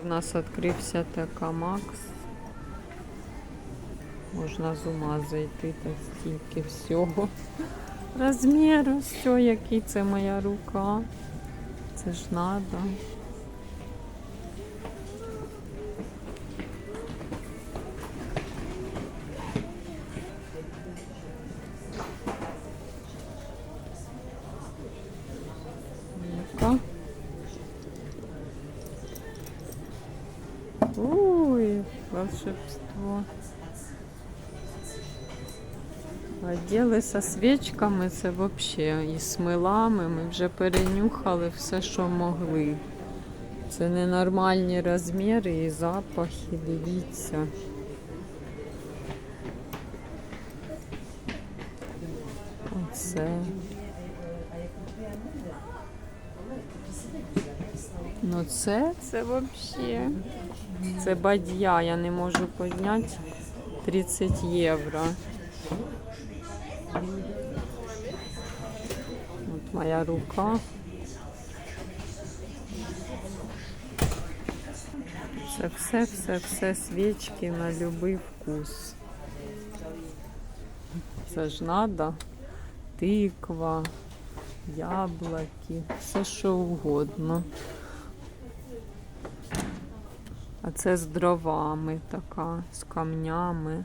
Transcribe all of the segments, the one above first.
У нас відкрився ТК Макс. Можна з ума зайти та стільки всього. Розміру, все, який це моя рука. Це ж надо. Ну-ка. Ой, волшебство. Оділи со свічками, це взагалі і з милами. Ми вже перенюхали все, що могли. Це ненормальні розміри і запахи, дивіться. Оце. Ну це, це взагалі. Це бадья, я не можу підняти 30 євро. От моя рука. Це все, все, все свічки на будь-який вкус. Це ж надо. Тиква, яблуки, все що угодно. А це з дровами така, з камнями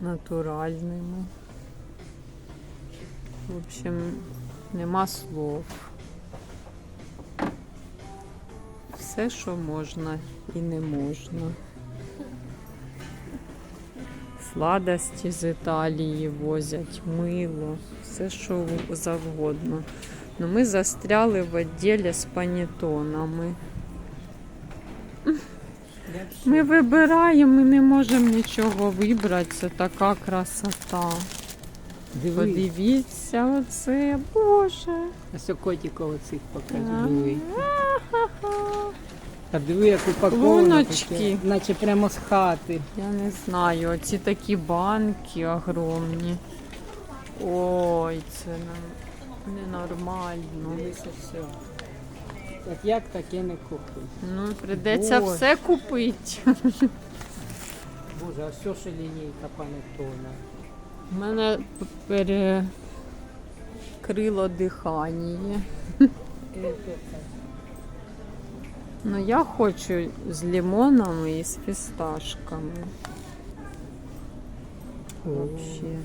натуральними. В общем, нема слов. Все, що можна і не можна. Сладості з Італії возять, мило, все, що завгодно. Ну, ми застряли в відділі з панетонами. Ми вибираємо, ми не можемо нічого вибрати. Це така красота. Диви, Подивіться, оце, Боже. ось котика оцих покажи. А. Диви. Диви, як упаковано. Луночки. Наче прямо з хати. Я не знаю, оці такі банки огромні. Ой, це ненормально. Дивися все. От як таке не купити? Ну, прийдеться Боже. все купити. Боже, а все ще лінійка панетона. У мене перекрило дихання. Ну, я хочу з лимонами і з фісташками. Вообще.